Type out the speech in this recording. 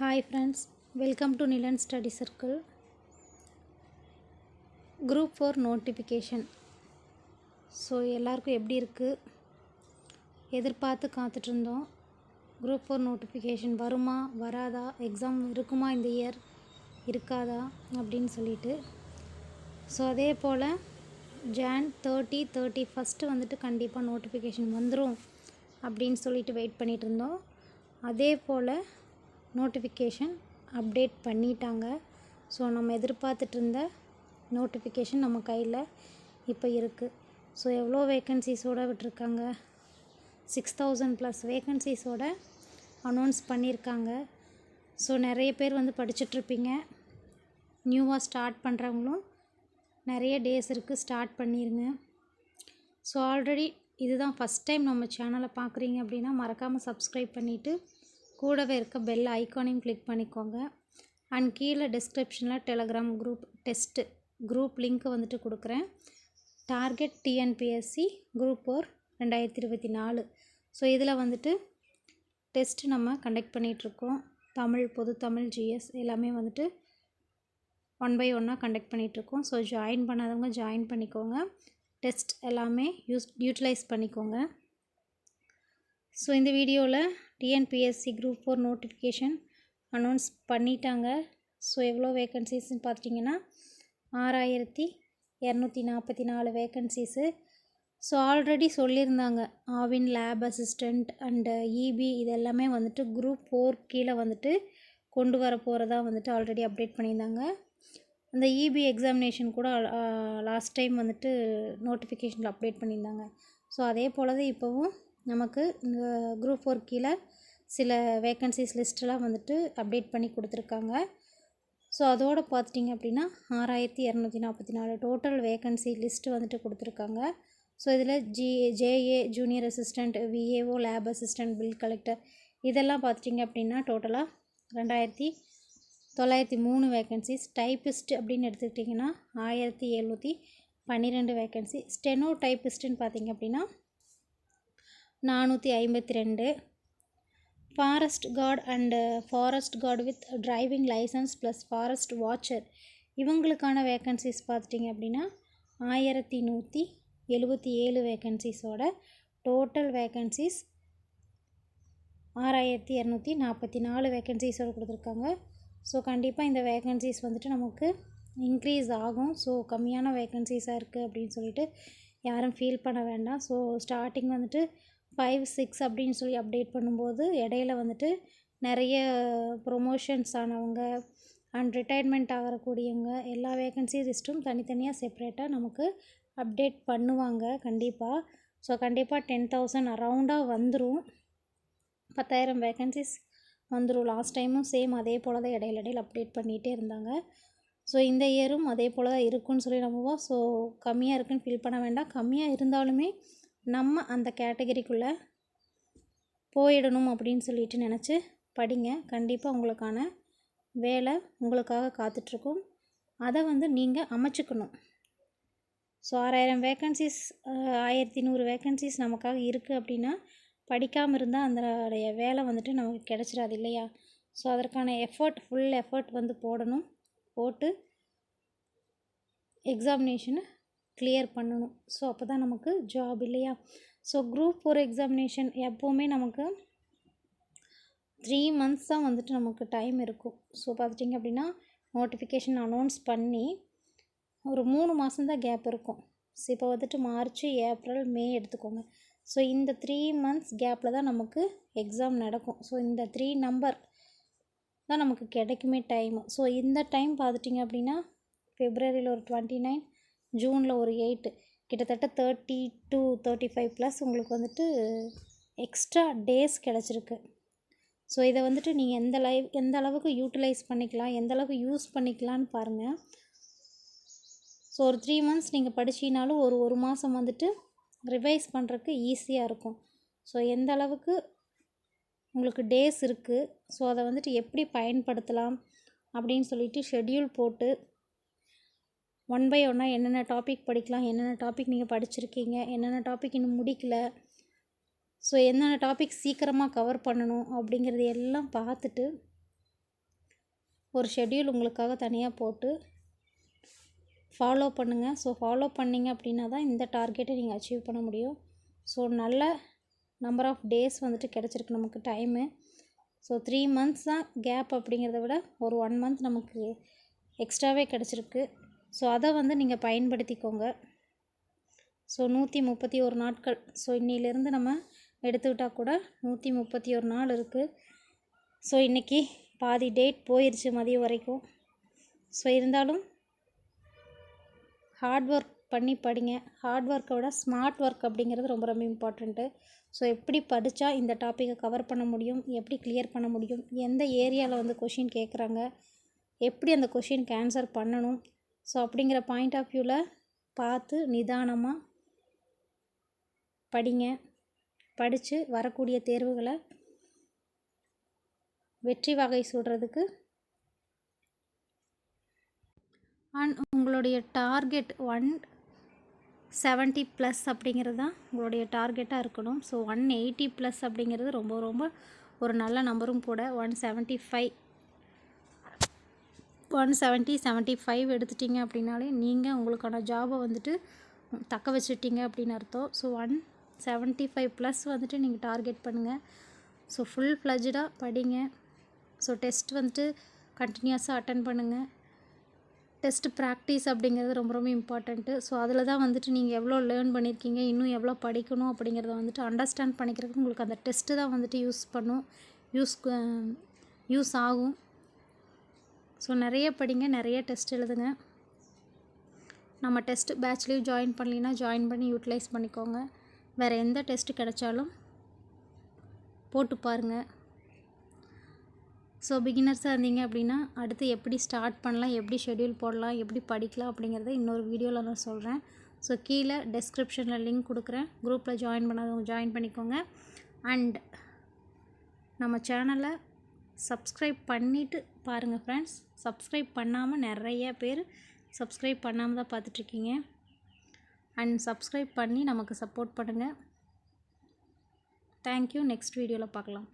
Hi friends welcome to Nilan study circle group four notification so எல்லாருக்கும் எப்படி இருக்குது எதிர்பார்த்து காத்துட்ருந்தோம். குரூப் ஃபோர் நோட்டிஃபிகேஷன் வருமா வராதா? எக்ஸாம் இருக்குமா இந்த இயர் இருக்காதா? அப்படின்னு சொல்லிட்டு. ஸோ அதே போல் ஜான் தேர்ட்டி தேர்ட்டி ஃபஸ்ட்டு வந்துட்டு கண்டிப்பாக நோட்டிஃபிகேஷன் வந்துடும் அப்படின்னு சொல்லிட்டு வெயிட் பண்ணிகிட்டு இருந்தோம் அதே போல் நோட்டிஃபிகேஷன் அப்டேட் பண்ணிட்டாங்க. ஸோ நம்ம எதிர்பார்த்துட்டு இருந்த நோட்டிஃபிகேஷன் நம்ம கையில் இப்போ இருக்குது ஸோ எவ்வளோ வேக்கன்சிஸோடு விட்டுருக்காங்க? சிக்ஸ் தௌசண்ட் ப்ளஸ் வேக்கன்சிஸோட அனௌன்ஸ் பண்ணியிருக்காங்க ஸோ நிறைய பேர் வந்து படிச்சுட்ருப்பீங்க நியூவாக ஸ்டார்ட் பண்ணுறவங்களும் நிறைய டேஸ் இருக்குது ஸ்டார்ட் பண்ணிடுங்க ஸோ ஆல்ரெடி இதுதான் ஃபஸ்ட் டைம் நம்ம சேனலை பார்க்குறீங்க அப்படின்னா மறக்காமல் சப்ஸ்கிரைப் பண்ணிவிட்டு கூடவே இருக்க பெல் ஐக்கானையும் கிளிக் பண்ணிக்கோங்க. அண்ட் கீழே டிஸ்கிரிப்ஷனில் Telegram group test group link வந்துட்டு கொடுக்குறேன். டார்கெட் டிஎன்பிஎஸ்சி குரூப் ஃபோர் ரெண்டாயிரத்தி இருபத்தி நாலு. ஸோ இதில் வந்துட்டு டெஸ்ட்டு நம்ம கண்டக்ட் பண்ணிகிட்ருக்கோம் தமிழ் பொது தமிழ் ஜிஎஸ் எல்லாமே வந்துட்டு ஒன் பை ஒன்னாக கண்டக்ட் பண்ணிகிட்ருக்கோம் ஸோ ஜாயின் பண்ணாதவங்க ஜாயின் பண்ணிக்கோங்க. டெஸ்ட் எல்லாமே யூஸ் யூட்டிலைஸ் பண்ணிக்கோங்க. ஸோ இந்த வீடியோவில் TNPSC group four notification announce பண்ணிட்டாங்க. ஸோ எவ்வளோ வேக்கன்சிஸ்ன்னு பார்த்துட்டிங்கன்னா ஆறாயிரத்தி இரநூத்தி நாற்பத்தி நாலு வேக்கன்சிஸு ஸோ ஆல்ரெடி சொல்லியிருந்தாங்க. Aavin lab assistant and EB இது எல்லாமே வந்துட்டு குரூப் ஃபோர் கீழே வந்துட்டு கொண்டு வர போகிறதா வந்துட்டு ஆல்ரெடி அப்டேட் பண்ணியிருந்தாங்க. அந்த இபி எக்ஸாமினேஷன் கூட லாஸ்ட் டைம் வந்துட்டு நோட்டிஃபிகேஷனில் அப்டேட் பண்ணியிருந்தாங்க. ஸோ அதே போல் தான் இப்போவும் நமக்கு இந்த குரூப் ஃபோர் கீழே சில வேக்கன்சிஸ் லிஸ்ட்டெலாம் வந்துட்டு அப்டேட் பண்ணி கொடுத்துருக்காங்க. ஸோ அதோடு பார்த்துட்டிங்க அப்படின்னா ஆறாயிரத்தி இரநூத்தி நாற்பத்தி நாலு டோட்டல் வேக்கன்சி லிஸ்ட்டு வந்துட்டு கொடுத்துருக்காங்க. ஸோ இதில் G JA junior assistant VAO lab assistant bill collector இதெல்லாம் பார்த்துட்டிங்க அப்படின்னா டோட்டலாக ரெண்டாயிரத்தி தொள்ளாயிரத்தி மூணு வேக்கன்சிஸ் டைப்பிஸ்ட் அப்படின்னு எடுத்துக்கிட்டிங்கன்னா ஆயிரத்தி எழுநூற்றி பன்னிரெண்டு வேக்கன்சி ஸ்டெனோ டைப்பிஸ்ட்டுன்னு பார்த்தீங்க அப்படின்னா நானூற்றி ஐம்பத்தி ரெண்டு. Forest guard and forest guard with driving licence plus forest watcher இவங்களுக்கான வேக்கன்சிஸ் பார்த்துட்டிங்க அப்படின்னா ஆயிரத்தி நூற்றி எழுபத்தி ஏழு வேக்கன்சிஸோட டோட்டல் வேக்கன்சிஸ் ஆறாயிரத்தி இரநூத்தி நாற்பத்தி நாலு வேக்கன்சிஸோடு கொடுத்துருக்காங்க. ஸோ கண்டிப்பாக இந்த வேக்கன்சிஸ் வந்துட்டு நமக்கு இன்க்ரீஸ் ஆகும். ஸோ கம்மியான வேக்கன்சிஸாக இருக்குது அப்படின்னு சொல்லிட்டு யாரும் ஃபீல் பண்ண வேண்டாம். ஸோ ஸ்டார்டிங் வந்துட்டு ஃபைவ் சிக்ஸ் அப்படின்னு சொல்லி அப்டேட் பண்ணும்போது இடையில வந்துட்டு நிறைய ப்ரொமோஷன்ஸ் ஆனவங்க அண்ட் ரிட்டையர்மெண்ட் ஆகக்கூடியவங்க எல்லா வேகன்சி லிஸ்ட்டும் தனித்தனியாக செப்ரேட்டாக நமக்கு அப்டேட் பண்ணுவாங்க கண்டிப்பாக ஸோ கண்டிப்பாக டென் தௌசண்ட் அரவுண்டாக வந்துடும் பத்தாயிரம் வேக்கன்சிஸ் வந்துடும் லாஸ்ட் டைமும் சேம் அதே போல் தான் இடையில இடையில அப்டேட் பண்ணிகிட்டே இருந்தாங்க. ஸோ இந்த இயரும் அதே போல் தான் இருக்குன்னு சொல்லி நம்புவோம். ஸோ கம்மியாக இருக்குன்னு ஃபீல் பண்ண வேண்டாம். கம்மியாக இருந்தாலுமே நம்ம அந்த கேட்டகரிக்குள்ளே போயிடணும் அப்படின்னு சொல்லிட்டு நினச்சி படிங்க. கண்டிப்பாக உங்களுக்கான வேலை உங்களுக்காக காத்துட்ருக்கும். அதை வந்து நீங்கள் அமைச்சுக்கணும். ஸோ ஆறாயிரம் வேக்கன்சிஸ் ஆயிரத்தி நூறு வேக்கன்சிஸ் நமக்காக இருக்குது அப்படின்னா படிக்காமல் இருந்தால் அதனுடைய வேலை வந்துட்டு நமக்கு கிடச்சிடாது இல்லையா? ஸோ அதற்கான எஃபர்ட் ஃபுல் எஃபர்ட் வந்து போடணும். போட்டு எக்ஸாமினேஷனை கிளியர் பண்ணணும். ஸோ அப்போ தான் நமக்கு ஜாப் இல்லையா? ஸோ குரூப் ஃபோர் எக்ஸாமினேஷன் எப்போவுமே நமக்கு த்ரீ மந்த்ஸ் தான் வந்துட்டு நமக்கு டைம் இருக்கும். ஸோ பார்த்துட்டிங்க அப்படின்னா நோட்டிஃபிகேஷன் அனௌன்ஸ் பண்ணி ஒரு மூணு மாதம்தான் கேப் இருக்கும். ஸோ இப்போ வந்துட்டு மார்ச் ஏப்ரல் மே எடுத்துக்கோங்க. ஸோ இந்த த்ரீ மந்த்ஸ் கேப்பில் தான் நமக்கு எக்ஸாம் நடக்கும். ஸோ இந்த த்ரீ நம்பர் தான் நமக்கு கிடைக்குமே டைம் ஸோ இந்த டைம் பார்த்துட்டிங்க அப்படின்னா ஃபெப்ரவரியில் ஒரு டுவெண்ட்டி நைன் ஜூனில் ஒரு எயிட்டு. கிட்டத்தட்ட thirty two thirty five plus உங்களுக்கு வந்துட்டு எக்ஸ்ட்ரா டேஸ் கிடச்சிருக்கு. ஸோ இதை வந்துட்டு நீங்கள் எந்த லைவ் எந்த அளவுக்கு யூட்டிலைஸ் பண்ணிக்கலாம் எந்த அளவுக்கு யூஸ் பண்ணிக்கலான்னு பாருங்கள் ஸோ ஒரு த்ரீ மந்த்ஸ் நீங்கள் படிச்சினாலும் ஒரு ஒரு மாதம் வந்துட்டு ரிவைஸ் பண்ணுறதுக்கு ஈஸியாக இருக்கும். ஸோ எந்த அளவுக்கு உங்களுக்கு டேஸ் இருக்குது ஸோ அதை வந்துட்டு எப்படி பயன்படுத்தலாம் அப்படின்னு சொல்லிட்டு ஷெட்யூல் போட்டு ஒன் பை ஒன்னாக என்னென்ன டாபிக் படிக்கலாம் என்னென்ன டாபிக் நீங்கள் படிச்சிருக்கீங்க என்னென்ன டாபிக் இன்னும் முடிக்கல. ஸோ என்னென்ன டாபிக் சீக்கிரமாக கவர் பண்ணணும் அப்படிங்கிறது எல்லாம் பார்த்துட்டு ஒரு ஷெட்யூல் உங்களுக்காக தனியாக போட்டு ஃபாலோ பண்ணுங்கள் ஸோ ஃபாலோ பண்ணிங்க அப்படின்னா தான் இந்த டார்கெட்டை நீங்கள் அச்சீவ் பண்ண முடியும். ஸோ நல்ல நம்பர் ஆஃப் டேஸ் வந்துட்டு கிடச்சிருக்கு நமக்கு டைமு ஸோ த்ரீ மந்த்ஸ் தான் கேப் அப்படிங்கிறத விட ஒரு ஒன் மந்த் நமக்கு எக்ஸ்ட்ராவே கிடச்சிருக்கு. ஸோ அதை வந்து நீங்கள் பயன்படுத்திக்கோங்க. ஸோ நூற்றி முப்பத்தி ஒரு நாட்கள். ஸோ இன்னிலேருந்து நம்ம எடுத்துக்கிட்டால் கூட நூற்றி முப்பத்தி ஒரு நாள் இருக்குது ஸோ இன்றைக்கி பாதி டேட் போயிடுச்சு மதியம் வரைக்கும். ஸோ இருந்தாலும் ஹார்ட் ஒர்க் பண்ணி படிங்க. ஹார்ட் ஒர்க்கை விட ஸ்மார்ட் ஒர்க் அப்படிங்கிறது ரொம்ப ரொம்ப இம்பார்ட்டண்ட்டு ஸோ எப்படி படித்தா இந்த டாப்பிக்கை கவர் பண்ண முடியும்? எப்படி கிளியர் பண்ண முடியும்? எந்த ஏரியாவில் வந்து கொஷின் கேட்குறாங்க எப்படி அந்த கொஷினுக்கு ஆன்சர் பண்ணணும்? ஸோ அப்படிங்கிற பாயிண்ட் ஆஃப் வியூவில் பார்த்து நிதானமாக படிங்க. படித்து வரக்கூடிய தேர்வுகளை வெற்றி வகை சொல்கிறதுக்கு அண்ட் உங்களுடைய டார்கெட் ஒன் செவன்ட்டி ப்ளஸ் அப்படிங்கிறது தான் உங்களுடைய டார்கெட்டாக இருக்கணும். ஸோ ஒன் எயிட்டி ப்ளஸ் அப்படிங்கிறது ரொம்ப ரொம்ப ஒரு நல்ல நம்பரும் கூட one seventy five one seventy seventy five எடுத்துட்டிங்க அப்படின்னாலே நீங்கள் உங்களுக்கான ஜாபை வந்துட்டு தக்க வச்சுட்டீங்க அப்படின்னு அர்த்தம். So one seventy five plus வந்துட்டு நீங்கள் டார்கெட் பண்ணுங்கள் ஸோ ஃபுல் ஃப்ளஜ்டாக படிங்க. ஸோ டெஸ்ட் வந்துட்டு கண்டினியூஸாக அட்டன் பண்ணுங்கள் டெஸ்ட் ப்ராக்டிஸ் அப்படிங்கிறது ரொம்ப ரொம்ப இம்பார்ட்டண்ட்டு ஸோ அதில் தான் வந்துட்டு நீங்கள் எவ்வளோ லேர்ன் பண்ணியிருக்கீங்க இன்னும் எவ்வளோ படிக்கணும் அப்படிங்கிறத வந்துட்டு அண்டர்ஸ்டாண்ட் பண்ணிக்கிறதுக்கு உங்களுக்கு அந்த டெஸ்ட்டு தான் வந்துட்டு யூஸ் பண்ணும். யூஸ் யூஸ் um, ஆகும். ஸோ நிறைய படிங்க நிறைய டெஸ்ட் எழுதுங்க. நம்ம டெஸ்ட் பேட்ச்லேயும் ஜாயின் பண்ணலின்னா ஜாயின் பண்ணி யூட்டிலைஸ் பண்ணிக்கோங்க. வேறு எந்த டெஸ்ட்டு கிடைச்சாலும் போட்டு பாருங்கள் ஸோ பிகினர்ஸாக இருந்தீங்க அப்படின்னா அடுத்து எப்படி ஸ்டார்ட் பண்ணலாம் எப்படி ஷெட்யூல் போடலாம் எப்படி படிக்கலாம் அப்படிங்கிறத இன்னொரு வீடியோவில் நான் சொல்கிறேன் ஸோ கீழே டெஸ்கிரிப்ஷனில் லிங்க் கொடுக்குறேன். குரூப்பில் ஜாயின் பண்ணாதவங்க ஜாயின் பண்ணிக்கோங்க. அண்ட் நம்ம சேனலை சப்ஸ்கிரைப் பண்ணிவிட்டு பாருங்கள் ஃப்ரெண்ட்ஸ் சப்ஸ்கிரைப் பண்ணாமல் நிறைய பேர் சப்ஸ்கிரைப் பண்ணாமல் தான் பார்த்துட்ருக்கீங்க. அண்ட் சப்ஸ்கிரைப் பண்ணி நமக்கு சப்போர்ட் பண்ணுங்கள் தேங்க்யூ நெக்ஸ்ட் வீடியோவில் பார்க்கலாம்.